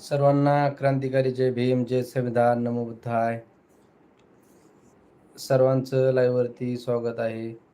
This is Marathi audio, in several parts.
सर्वांना क्रांतिकारी जय भीम जय संविधान नमो बुद्धाय. सर्वांचं लाईव्हवरती स्वागत आहे.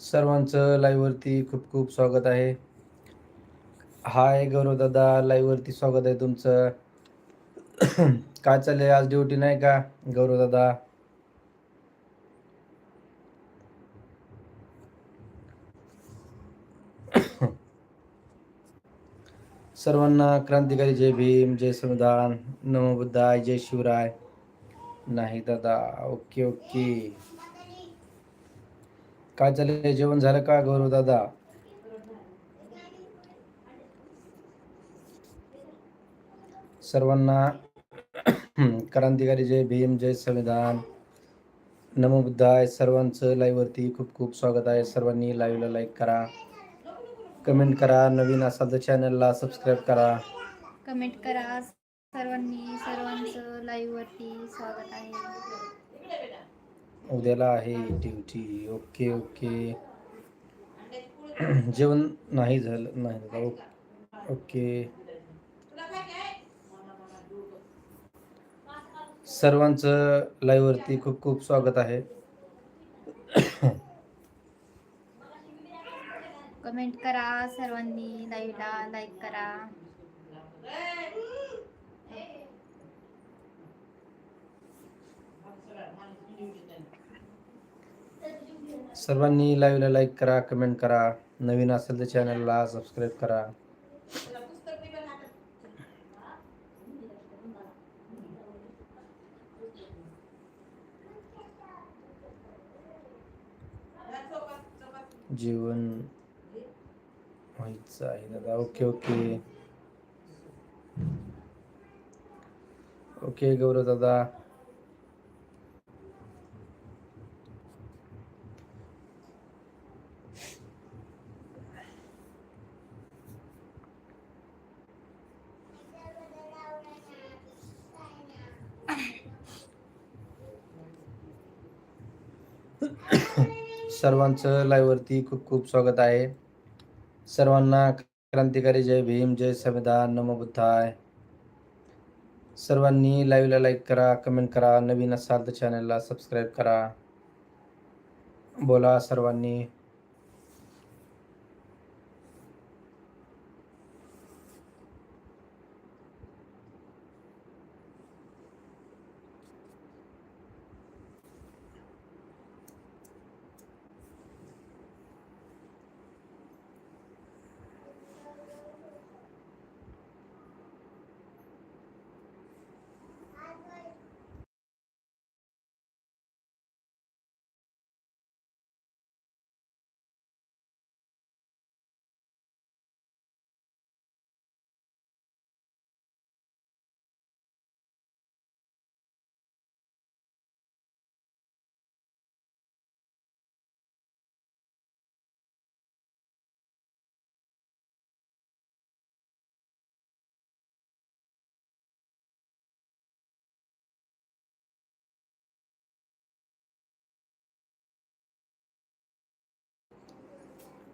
सर्वांचं लाईव्हवरती खूप खूप स्वागत आहे. हाय गौरव दादा लाईव्ह वरती स्वागत आहे तुमचं. काय चाललंय? आज ड्युटी नाही का गौरव दादा? सर्वांना क्रांतिकारी जय भीम जय संविधान नमो बुद्धाय जय शिवराय. नाही दादा ओके ओके. काय चाललंय? जेवण झालं का गौरव दादा? सर्वांना क्रांतिकारी जय भीम जय संविधान. नमो बुद्धाय सर्वांचं लाईव्ह वरती खूप खूप स्वागत आहे. सर्वांनी लाईव्हला लाईक करा. कमेंट करा. नवीन असाल तर चॅनलला सबस्क्राईब करा. कमेंट करा. सर्वांनी सर्वांचं लाईव्ह वरती स्वागत आहे. उद्याला आहे ड्युटी. Okay okay. जेवण नाही झालं नाही ओके. सर्वांचं लाईव्ह वरती खूप खूप स्वागत आहे. कमेंट करा सर्वांनी लाईव्हला लाईक करा. सर्वांनी लाईव्हला लाईक करा, कमेंट करा. नवीन असेल तर चॅनलला सबस्क्राईब करा. आहे दादा. Okay okay. ओके गौरव दादा. सर्वांचं लाईव्हवरती खूप खूप स्वागत आहे. सर्वांना क्रांतिकारी जय भीम जय संविधान नमो बुद्धाय. सर्वांनी लाईव्हला लाईक करा कमेंट करा नवीन असाल तर चॅनलला सबस्क्राईब करा. बोला सर्वांनी.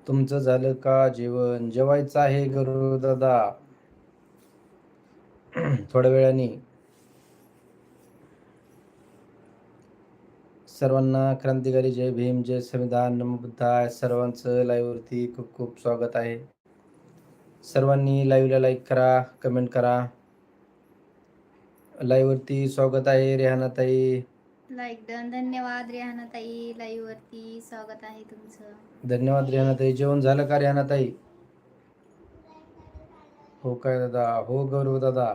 तुमचं झालं का जेवण? जेवायचं आहे गौरव दादा थोड्या वेळाने. सर्वांना क्रांतिकारी जय भीम जय संविधान नमबुद्धाय सर्वांचं लाईव्हवरती खूप खूप स्वागत आहे. सर्वांनी लाईव्हला लाईक करा कमेंट करा. लाईव्हवरती स्वागत आहे रेहानाताई. लाईक डन धन्यवाद रेहानाताई लाईव्ह वरती. स्वागत आहे तुमचं. धन्यवाद रेहानाताई जेवण झालं का रेहानाताई हो काय दादा? हो गौरव दादा.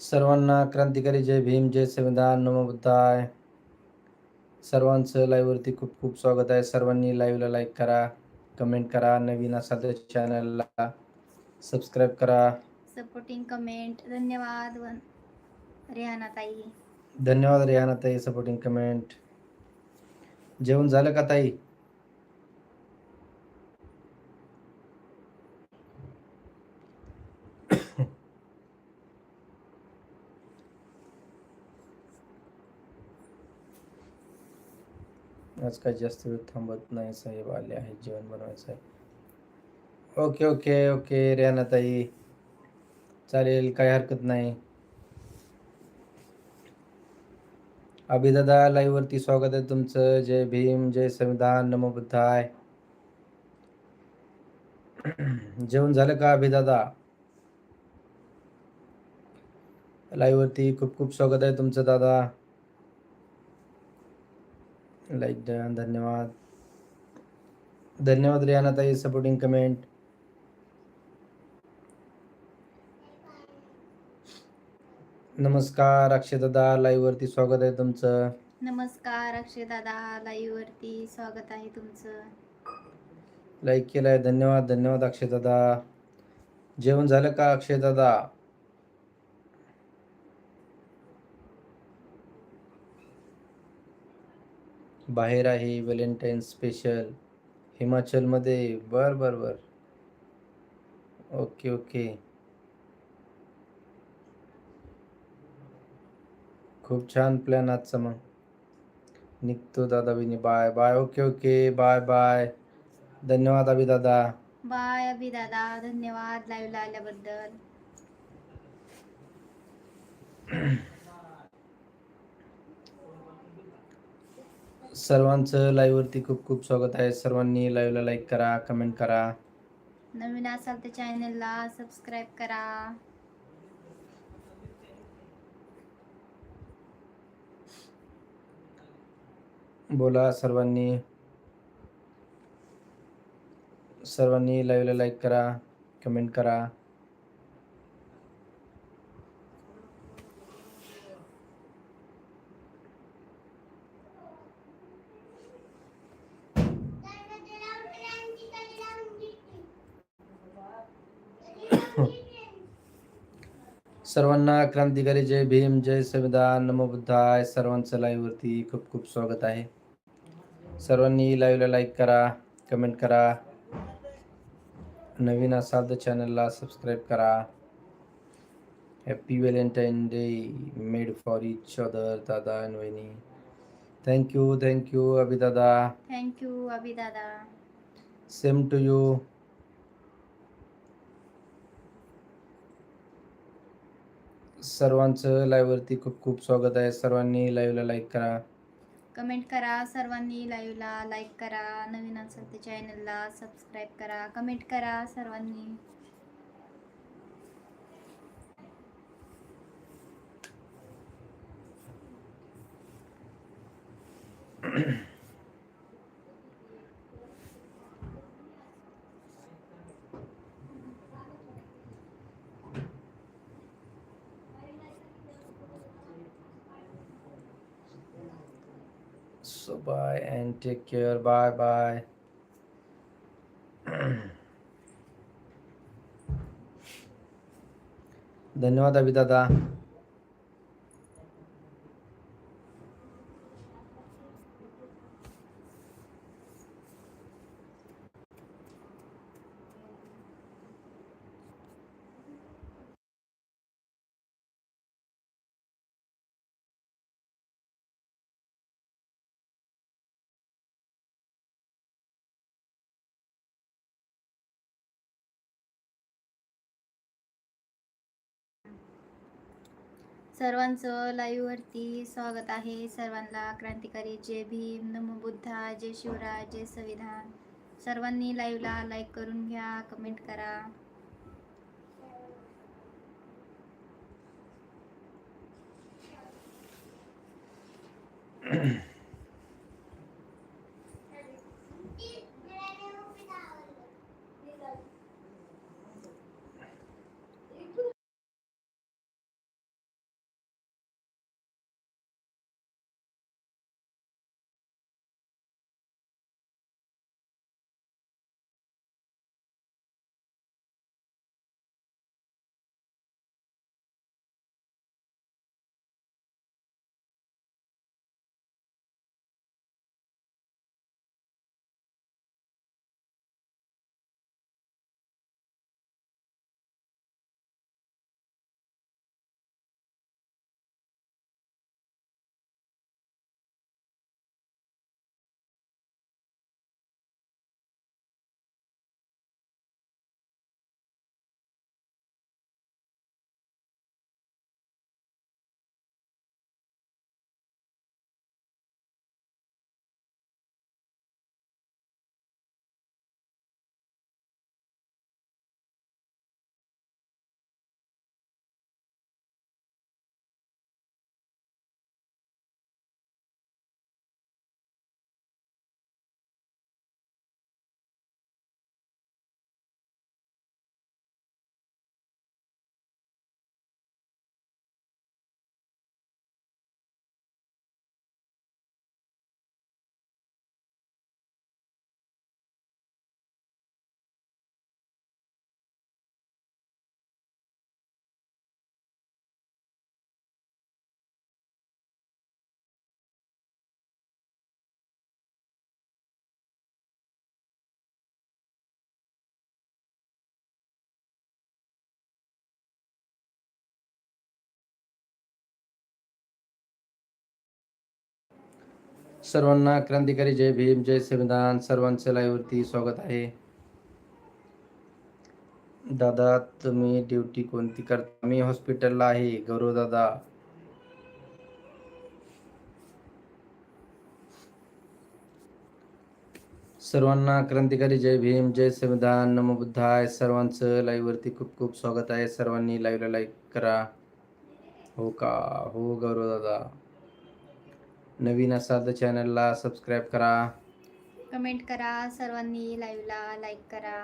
सर्वांना क्रांतिकारी जय भीम जय संविधान नमो बुद्धाय. सर्वांचं लाईव्ह वरती खूप खूप स्वागत आहे. सर्वांनी लाईव्हला लाईक करा कमेंट करा नवीन असाल तर चॅनलला सबस्क्राईब करा. सपोर्टिंग कमेंट धन्यवाद. वन रेहानाताई. धन्यवाद रेहानाताई सपोर्टिंग कमेंट जेवण झालं का ताई? आज काय जास्त वेळ थांबत नाही साहेब आले आहेत जेवण बनवायचं आहे ओके ओके ओके रेहानाताई. चालेल काही हरकत नाही. अभिदादा लाईव्ह वरती स्वागत आहे तुमचं. जय भीम जय संविधान नमो बुद्धाय. जेवण झालं का अभिदादा? लाईव्ह वरती खूप खूप स्वागत आहे तुमचं दादा. लाईक द्या धन्यवाद. धन्यवाद रियाना ताई सपोर्टिंग कमेंट नमस्कार अक्षय दादा लाईव्ह वरती स्वागत आहे तुमचं. नमस्कार अक्षय दादा लाईव्ह वरती स्वागत आहे तुमचं. लाईक केलाय धन्यवाद धन्यवाद अक्षय दादा. जेवण झालं का अक्षय दादा? बाहेर आहे व्हॅलेंटाईन स्पेशल हिमाचलमध्ये. बर बर बर. Okay okay. खूप छान प्लॅन आजचा मग. निघतो दादा विनी bye bye okay okay bye bye धन्यवाद अभि दादा. बाय अभि दादा. धन्यवाद लाईव्हला आल्याबद्दल. सर्वांचं लाईव्ह वरती खूप खूप स्वागत आहे. सर्वांनी लाईव्हला लाईक करा कमेंट करा. नवीन असाल तर चॅनलला सबस्क्राईब करा. बोला, सर्वांनी सर्वांनी लाईव्हला लाईक करा, कमेंट करा. सर्वांना क्रांतिकारी जय भीम, जय संविधान, नमो बुद्धाय, सर्वांचं लाईव्ह वरती खूप खूप स्वागत आहे. सर्वांनी लाईव्हला लाईक करा कमेंट करा. नवीन असाल तर चॅनलला सबस्क्राईब करा. Happy Valentine day made for each other दादा आणि वहिनी. थँक्यू थँक्यू अभिदादा थँक्यू अभि दादा. सेम टू यू सर्वांचं लाईव्ह वरती खूप खूप स्वागत आहे. सर्वांनी लाईव्हला लाईक करा. कमेंट करा. सर्वांनी लाईव्हला लाईक करा. नवीन असेल तर चॅनलला सबस्क्राईब करा. कमेंट करा सर्वांनी. and take care. Bye bye. धन्यवाद अभिदादा सर्वांचं लाईव्हवरती स्वागत आहे. सर्वांना क्रांतिकारी जय भीम नमो बुद्धा जय शिवराज जय संविधान. सर्वांनी लाईव्हला लाईक करून घ्या कमेंट करा. सर्वांना क्रांतिकारी जय भीम जय संविधान सर्वांचं लाईव्हवरती स्वागत आहे. दादा तुम्ही ड्युटी कोणती करता? मी हॉस्पिटलला आहे गौरव दादा. सर्वांना क्रांतिकारी जय भीम जय संविधान नमो बुद्धाय. सर्वांचं लाईव्हवरती खूप खूप स्वागत आहे. सर्वांनी लाईव्हला लाईक करा. हो का? हो गौरव दादा. नवीन असाल तर चॅनलला सबस्क्राईब करा. कमेंट करा सर्वांनी लाईव्हला लाईक करा.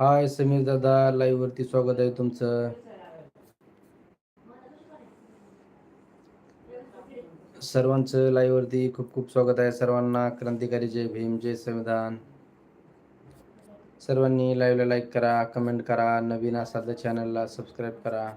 हाय समीर दादा लाईव्ह वरती स्वागत आहे तुमचं. सर्वांचं लाईव्ह वरती खूप खूप स्वागत आहे. सर्वांना क्रांतिकारी जय भीम जय संविधान. सर्वांनी लाईव्हला लाईक करा कमेंट करा नवीन असाल तर चॅनलला सबस्क्राईब करा.